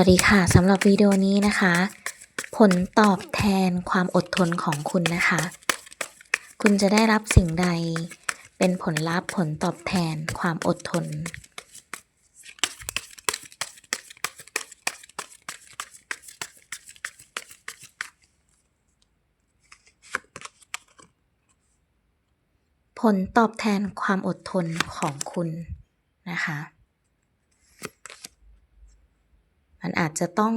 วัสดีค่ะสำหรับวิดีโอนี้นะคะ ผลตอบแทนความอดทนของคุณนะคะ คุณจะได้รับสิ่งใด เป็นผลลัพธ์ผลตอบแทนความอดทน ผลตอบแทนความอดทนของคุณนะคะ มันอาจจะต้อง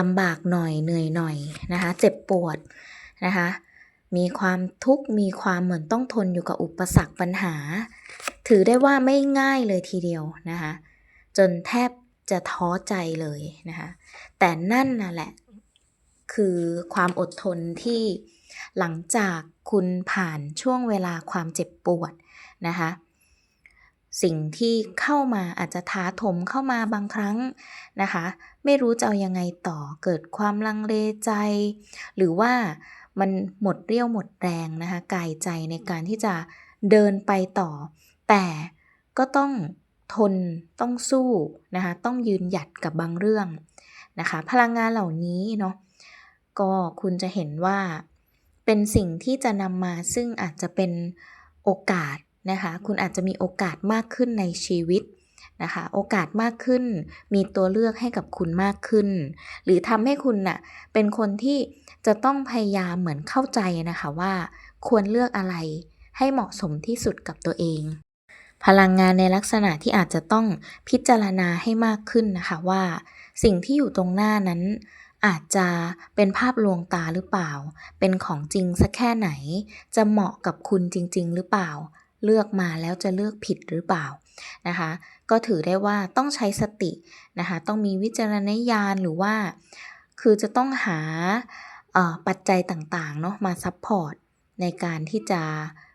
ลำบากหน่อยเหนื่อยหน่อยนะคะเจ็บปวดนะคะมีความทุกข์มีความเหมือนต้องทนอยู่กับอุปสรรคปัญหา ถือได้ว่าไม่ง่ายเลยทีเดียวนะคะจนแทบจะท้อใจเลยนะคะแต่นั่นน่ะแหละคือความอดทนที่หลังจากคุณผ่านช่วงเวลาความเจ็บปวดนะคะ สิ่งที่เข้ามาอาจจะท้าถมเข้ามาบางครั้งนะคะ ไม่รู้จะเอายังไงต่อเกิดความลังเลใจ หรือว่ามันหมดเรี่ยวหมดแรงนะคะกายใจในการที่จะเดินไปต่อ แต่ก็ต้องทนต้องสู้นะคะต้องยืนหยัดกับบางเรื่องนะคะ พลังงานเหล่านี้เนาะก็คุณจะเห็นว่าเป็นสิ่งที่จะนำมาซึ่งอาจจะเป็นโอกาส นะคะคุณอาจจะมีโอกาสมากขึ้นในชีวิตนะคะโอกาสมากขึ้น มีตัวเลือกให้กับคุณมากขึ้น หรือทำให้คุณน่ะเป็นคนที่จะต้องพยายามเหมือนเข้าใจนะคะว่าควรเลือกอะไรให้เหมาะสมที่สุดกับตัวเอง พลังงานในลักษณะที่อาจจะต้องพิจารณาให้มากขึ้นนะคะว่า สิ่งที่อยู่ตรงหน้านั้นอาจจะเป็นภาพลวงตาหรือเปล่า เป็นของจริงสักแค่ไหน จะเหมาะกับคุณจริง ๆ หรือเปล่า เลือกมาแล้วจะเลือกผิดหรือเปล่านะคะ ก็ถือได้ว่าต้องใช้สตินะคะ ต้องมีวิจารณญาณหรือว่า คือจะต้องหาปัจจัยต่างๆเนาะมาซัพพอร์ตในการที่จะ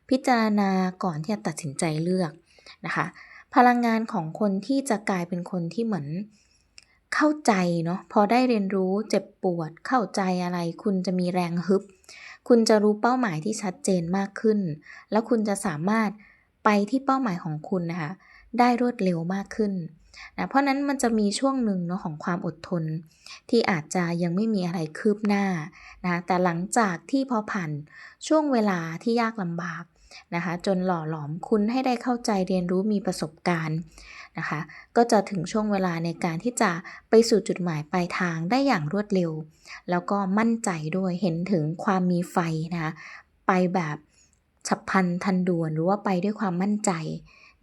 พิจารณาก่อนที่จะตัดสินใจเลือกนะคะ พลังงานของคนที่จะกลายเป็นคนที่เหมือนเข้าใจเนาะพอได้เรียนรู้เจ็บปวดเข้าใจอะไร คุณจะมีแรงฮึบ คุณจะรู้เป้าหมายที่ชัดเจนมากขึ้น แล้วคุณจะสามารถไปที่เป้าหมายของคุณนะคะได้รวดเร็วมากขึ้นนะเพราะนั้นมันจะมีช่วงหนึ่งเนาะของความอดทน ที่อาจจะยังไม่มีอะไรคืบหน้านะแต่หลังจากที่พอผ่านช่วงเวลาที่ยากลำบาก นะคะ จนหล่อหลอมคุณให้ได้เข้าใจเรียนรู้มีประสบการณ์นะคะ ก็จะถึงช่วงเวลาในการที่จะไปสู่จุดหมายปลายทางได้อย่างรวดเร็ว แล้วก็มั่นใจด้วยเห็นถึงความมีไฟนะคะไปแบบฉับพลันทันด่วนหรือว่าไปด้วยความมั่นใจ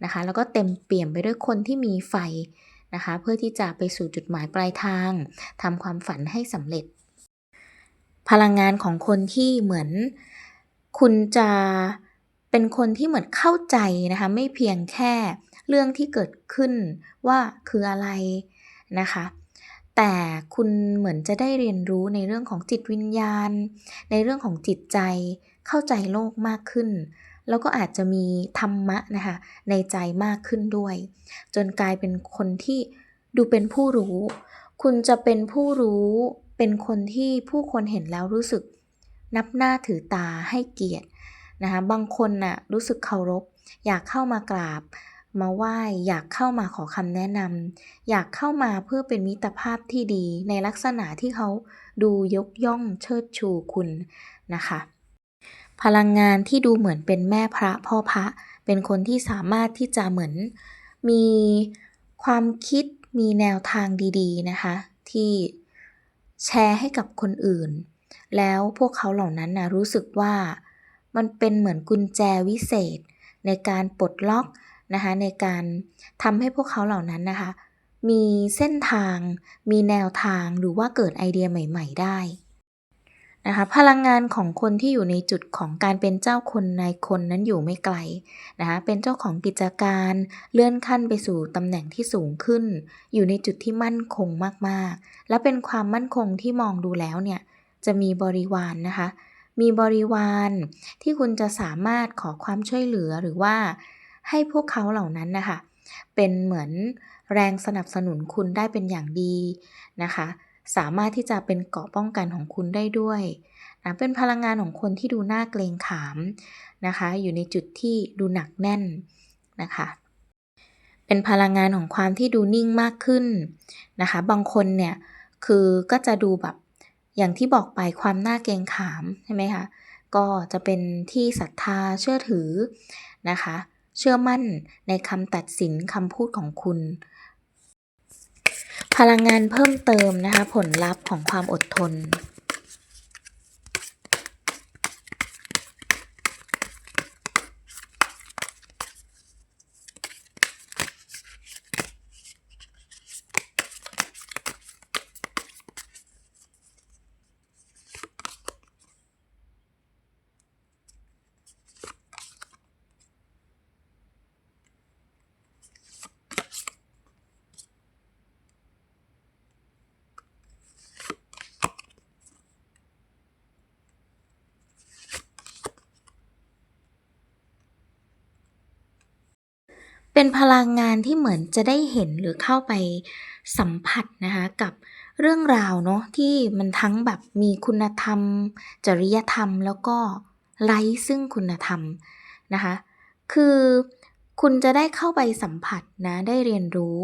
นะคะ แล้วก็เต็มเปี่ยมไปด้วยคนที่มีไฟนะคะเพื่อที่จะไปสู่จุดหมายปลายทางทำความฝันให้สำเร็จ พลังงานของคนที่เหมือนคุณจะ เป็นคนที่เหมือนเข้าใจนะคะไม่เพียงแค่เรื่องที่เกิดขึ้นว่าคืออะไรนะคะแต่คุณเหมือนจะได้เรียนรู้ในเรื่องของจิตวิญญาณ ในเรื่องของจิตใจ เข้าใจโลกมากขึ้น แล้วก็อาจจะมีธรรมะนะคะในใจมากขึ้นด้วย จนกลายเป็นคนที่ดูเป็นผู้รู้ คุณจะเป็นผู้รู้เป็นคนที่ผู้คนเห็นแล้วรู้สึก นับหน้าถือตาให้เกียรติ นะคะบางคนน่ะรู้สึกเคารพ อยากเข้ามากราบ มาไหว้อยากเข้ามาขอคำแนะนำอยากเข้ามาเพื่อเป็นมิตรภาพที่ดี ในลักษณะที่เขาดูยกย่องเชิดชูคุณนะคะพลังงานที่ดูเหมือนเป็นแม่พระพ่อพระ เป็นคนที่สามารถที่จะเหมือนมีความคิดมีแนวทางดีๆนะคะ ที่แชร์ให้กับคนอื่น แล้วพวกเขาเหล่านั้นนะรู้สึกว่า มันเป็นเหมือนกุญแจวิเศษ ในการปลดล็อกนะคะในการทำให้พวกเขาเหล่านั้นนะคะ มีเส้นทาง มีแนวทางหรือว่าเกิดไอเดียใหม่ ๆ ได้นะคะพลังงานของคนที่อยู่ในจุดของการเป็นเจ้าคนนายคนนั้นอยู่ไม่ไกลนะคะเป็นเจ้าของกิจการเลื่อนขั้นไปสู่ตำแหน่งที่สูงขึ้น อยู่ในจุดที่มั่นคงมากๆ และเป็นความมั่นคงที่มองดูแล้วเนี่ยจะมีบริวารนนะคะ มีบริวาร ที่คุณจะสามารถขอความช่วยเหลือหรือว่าให้พวกเขาเหล่านั้นนะคะ เป็นเหมือนแรงสนับสนุนคุณได้เป็นอย่างดีนะคะ สามารถที่จะเป็นเกราะป้องกันของคุณได้ด้วยนะเป็นพลังงานของคนที่ดูน่าเกรงขามนะคะ อยู่ในจุดที่ดูหนักแน่นนะคะ เป็นพลังงานของความที่ดูนิ่งมากขึ้นนะคะ บางคนเนี่ยคือก็จะดูแบบ อย่างที่บอกไปความน่าเกรงขามใช่ไหมคะก็จะเป็นที่ศรัทธาเชื่อถือนะคะ เชื่อมั่นในคำตัดสินคำพูดของคุณ พลังงานเพิ่มเติมนะคะ ผลลัพธ์ของความอดทน เป็นพลังงานที่เหมือนจะได้เห็นหรือเข้าไปสัมผัสนะคะกับเรื่องราวเนาะที่มันทั้งแบบมีคุณธรรม จริยธรรม แล้วก็ไร้ซึ่งคุณธรรมนะคะคือคุณจะได้เข้าไปสัมผัสนะได้เรียนรู้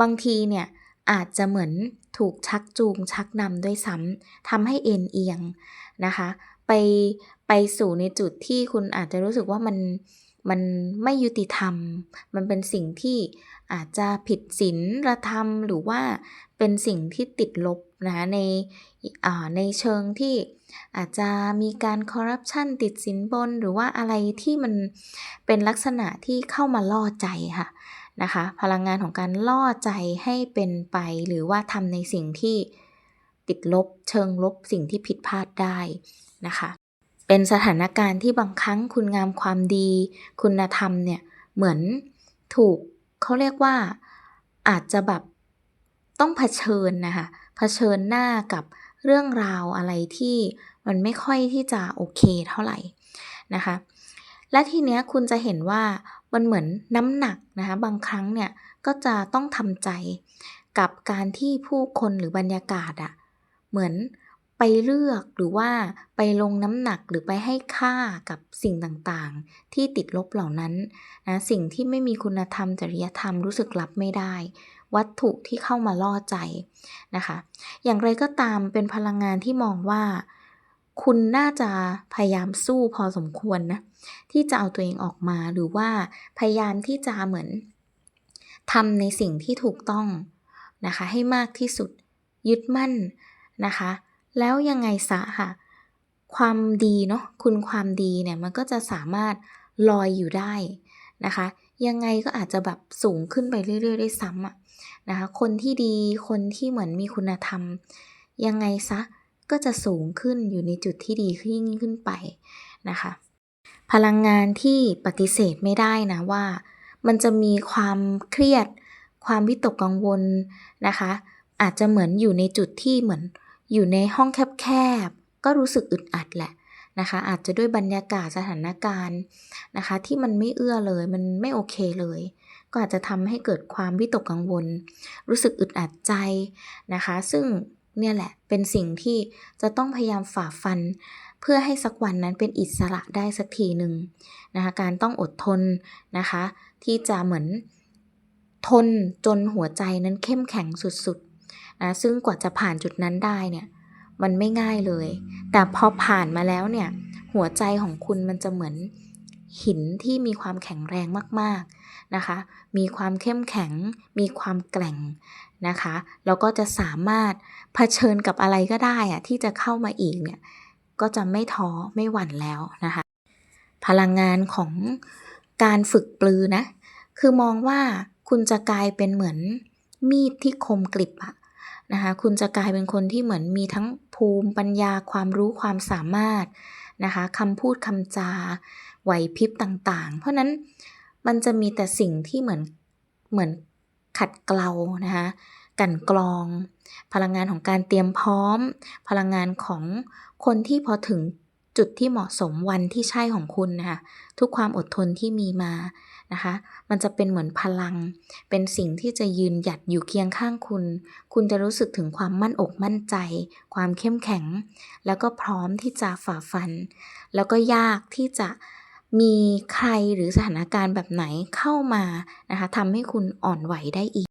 บางทีเนี่ยอาจจะเหมือนถูกชักจูงชักนำด้วยซ้ำทำให้เอ็นเอียงนะคะ ไปไปสู่ในจุดที่คุณอาจจะรู้สึกว่ามัน มันไม่ยุติธรรม มันเป็นสิ่งที่อาจจะผิดศีลธรรม หรือว่าเป็นสิ่งที่ติดลบนะคะในอ่าในเชิงที่อาจจะมีการคอร์รัปชันติดสินบน หรือว่าอะไรที่มันเป็นลักษณะที่เข้ามาล่อใจค่ะนะคะพลังงานของการล่อใจให้เป็นไป หรือว่าทำในสิ่งที่ติดลบ เชิงลบสิ่งที่ผิดพลาดได้นะคะ เป็นสถานการณ์ที่บางครั้งคุณงามความดี คุณธรรมเนี่ยเหมือนถูกเขาเรียกว่าอาจจะแบบต้องเผชิญนะคะเผชิญหน้ากับเรื่องราวอะไรที่มันไม่ค่อยที่จะโอเคเท่าไหร่นะคะและทีเนี้ยคุณจะเห็นว่ามันเหมือนน้ำหนักนะคะบางครั้งเนี่ยก็จะต้องทำใจกับการที่ผู้คนหรือบรรยากาศอะเหมือน ไปเลือกหรือว่าไปลงน้ำหนักหรือไปให้ค่ากับสิ่งต่างๆ ที่ติดลบเหล่านั้นนะสิ่งที่ไม่มีคุณธรรมจริยธรรมรู้สึกรับไม่ได้ วัตถุที่เข้ามาล่อใจนะคะ อย่างไรก็ตามเป็นพลังงานที่มองว่า คุณน่าจะพยายามสู้พอสมควรนะที่จะเอาตัวเองออกมาหรือว่าพยายามที่จะเหมือนทำในสิ่งที่ถูกต้องนะคะให้มากที่สุดยึดมั่นนะคะ แล้วยังไงซะค่ะ ความดีเนาะคุณความดีเนี่ยมันก็จะสามารถลอยอยู่ได้นะคะ ยังไงก็อาจจะแบบสูงขึ้นไปเรื่อยๆได้ซ้ำอะนะคะ คนที่ดีคนที่เหมือนมีคุณธรรม ยังไงซะก็จะสูงขึ้นอยู่ในจุดที่ดีขึ้นยิ่งขึ้นไปนะคะ พลังงานที่ปฏิเสธไม่ได้นะว่า มันจะมีความเครียด ความวิตกกังวลนะคะ อาจจะเหมือนอยู่ในจุดที่เหมือน อยู่ในห้องแคบๆ ก็รู้สึกอึดอัดแหละนะคะ อาจจะด้วยบรรยากาศสถานการณ์นะคะ ที่มันไม่เอื้อเลยมันไม่โอเคเลย ก็อาจจะทำให้เกิดความวิตกกังวล รู้สึกอึดอัดใจนะคะ ซึ่งเนี่ยแหละเป็นสิ่งที่จะต้องพยายามฝ่าฟัน เพื่อให้สักวันนั้นเป็นอิสระได้สักทีหนึ่งนะคะการต้องอดทนนะคะ ที่จะเหมือนทนจนหัวใจนั้นเข้มแข็งสุด นะซึ่งกว่าจะผ่านจุดนั้นได้เนี่ยมันไม่ง่ายเลย แต่พอผ่านมาแล้วเนี่ยหัวใจของคุณมันจะเหมือนหินที่มีความแข็งแรงมากๆนะคะ มีความเข้มแข็ง มีความแกร่งนะคะ แล้วก็จะสามารถเผชิญกับอะไรก็ได้อะที่จะเข้ามาอีกเนี่ย ก็จะไม่ท้อไม่หวั่นแล้วนะคะ พลังงานของการฝึกปลือนะ คือมองว่าคุณจะกลายเป็นเหมือนมีดที่คมกริบอะ นะคะคุณจะกลายเป็นคนที่เหมือนมีทั้งภูมิปัญญาความรู้ความสามารถนะคะคำพูดคำจาไหวพริบต่างๆ เพราะนั้นมันจะมีแต่สิ่งที่เหมือนเหมือนขัดเกลานะคะกันกรอง พลังงานของการเตรียมพร้อม พลังงานของคนที่พอถึง จุดที่เหมาะสมวันที่ใช่ของคุณนะคะทุกความอดทนที่มีมานะคะ มันจะเป็นเหมือนพลัง เป็นสิ่งที่จะยืนหยัดอยู่เคียงข้างคุณ คุณจะรู้สึกถึงความมั่นอกมั่นใจ ความเข้มแข็ง แล้วก็พร้อมที่จะฝ่าฟัน แล้วก็ยากที่จะมีใครหรือสถานการณ์แบบไหนเข้ามานะคะทำให้คุณอ่อนไหวได้อีก